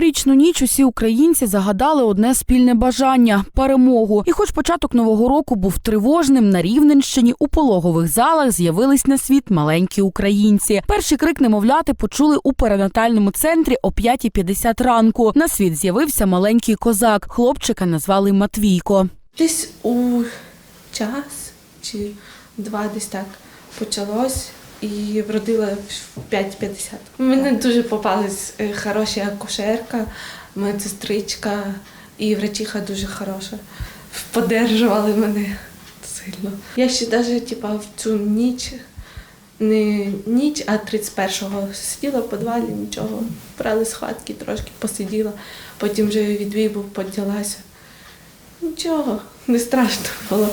новорічну ніч усі українці загадали одне спільне бажання перемогу. І, хоч початок нового року був тривожним, на Рівненщині у пологових залах з'явились на світ маленькі українці. Перший крик немовляти почули у перинатальному центрі о 5.50 ранку. На світ з'явився маленький козак. Хлопчика назвали Матвійко. Десь у час чи два десь так почалось і вродила в 5.50. Мені дуже попалась е, хороша акушерка, медсестричка і врачиха дуже хороша. Подержували мене сильно. Я ще навіть типа, в цю ніч, не ніч, а 31-го сиділа в підвалі, нічого. Брали з хатки, трошки посиділа, потім вже відвій був, піднялася. Нічого, не страшно було.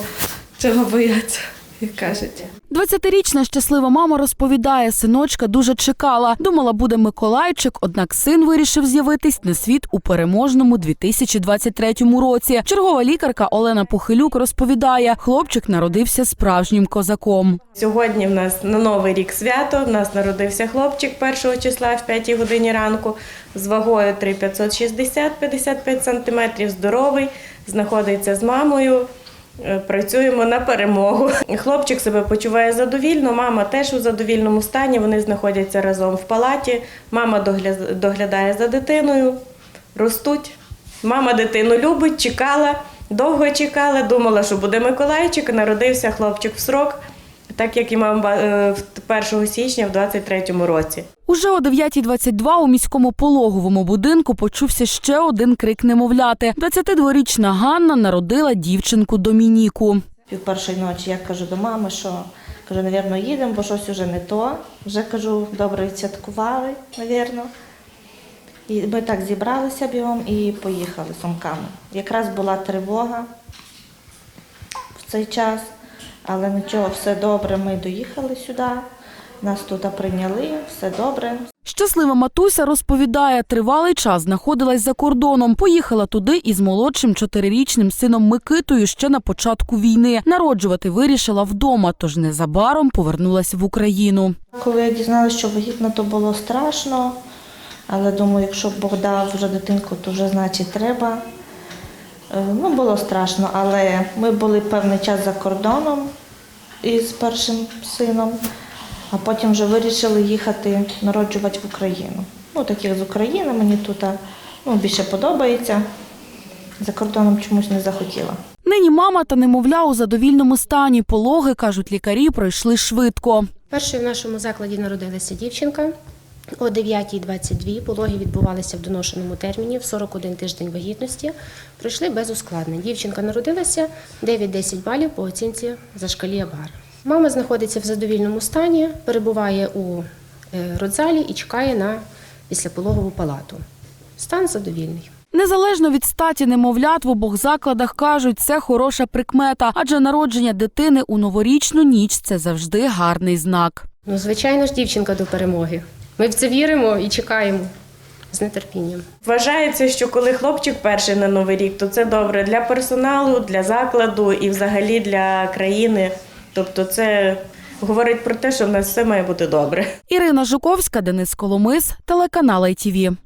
Чого бояться, як кажуть. 20-річна щаслива мама розповідає, синочка дуже чекала. Думала, буде Миколайчик, однак син вирішив з'явитись на світ у переможному 2023 році. Чергова лікарка Олена Похилюк розповідає, хлопчик народився справжнім козаком. Сьогодні в нас на новий рік свято. В нас народився хлопчик 1 числа в 5 годині ранку з вагою 3,560 55 сантиметрів. Здоровий, знаходиться з мамою. Е, Працюємо на перемогу. Хлопчик себе почуває задовільно, мама теж у задовільному стані. Вони знаходяться разом в палаті. Мама доглядає за дитиною, ростуть. Мама дитину любить, чекала, довго чекала, думала, що буде Миколайчик. Народився хлопчик в срок, так як і мама е, 1 січня в 23-му році. Уже о 9.22 у міському пологовому будинку почувся ще один крик немовляти. 22-річна Ганна народила дівчинку Домініку. Пів першої ночі я кажу до мами, що кажу, навірно, їдемо, бо щось уже не то. Вже кажу, добре відсвяткували. І ми так зібралися бігом і поїхали сумками. Якраз була тривога в цей час, але нічого, все добре. Ми доїхали сюди, нас туди прийняли, все добре. Щаслива матуся розповідає, тривалий час знаходилась за кордоном. Поїхала туди із молодшим чотирирічним сином Микитою ще на початку війни. Народжувати вирішила вдома, тож незабаром повернулася в Україну. Коли я дізналася, що вагітна, то було страшно. Але думаю, якщо Бог дав вже дитинку, то вже значить треба. Е, Ну, було страшно, але ми були певний час за кордоном із першим сином, а потім вже вирішили їхати народжувати в Україну. Ну, так як з України мені тут ну, більше подобається. За кордоном чомусь не захотіла. Нині мама та немовля у задовільному стані. Пологи, кажуть лікарі, пройшли швидко. Першою в нашому закладі народилася дівчинка. О 9.22 пологи відбувалися в доношеному терміні в 41 тиждень вагітності. Пройшли без ускладнень. Дівчинка народилася 9-10 балів по оцінці за шкалі Абгар. Мама знаходиться в задовільному стані, перебуває у е, родзалі і чекає на післяпологову палату. Стан задовільний. Незалежно від статі немовлят в обох закладах кажуть, це хороша прикмета, адже народження дитини у новорічну ніч це завжди гарний знак. Ну, звичайно ж, дівчинка до перемоги. Ми в це віримо і чекаємо з нетерпінням. Вважається, що коли хлопчик перший на новий рік, то це добре для персоналу, для закладу і взагалі для країни. Тобто, це говорить про те, що в нас все має бути добре. Ірина Жуковська, Денис Коломис, телеканал ITV.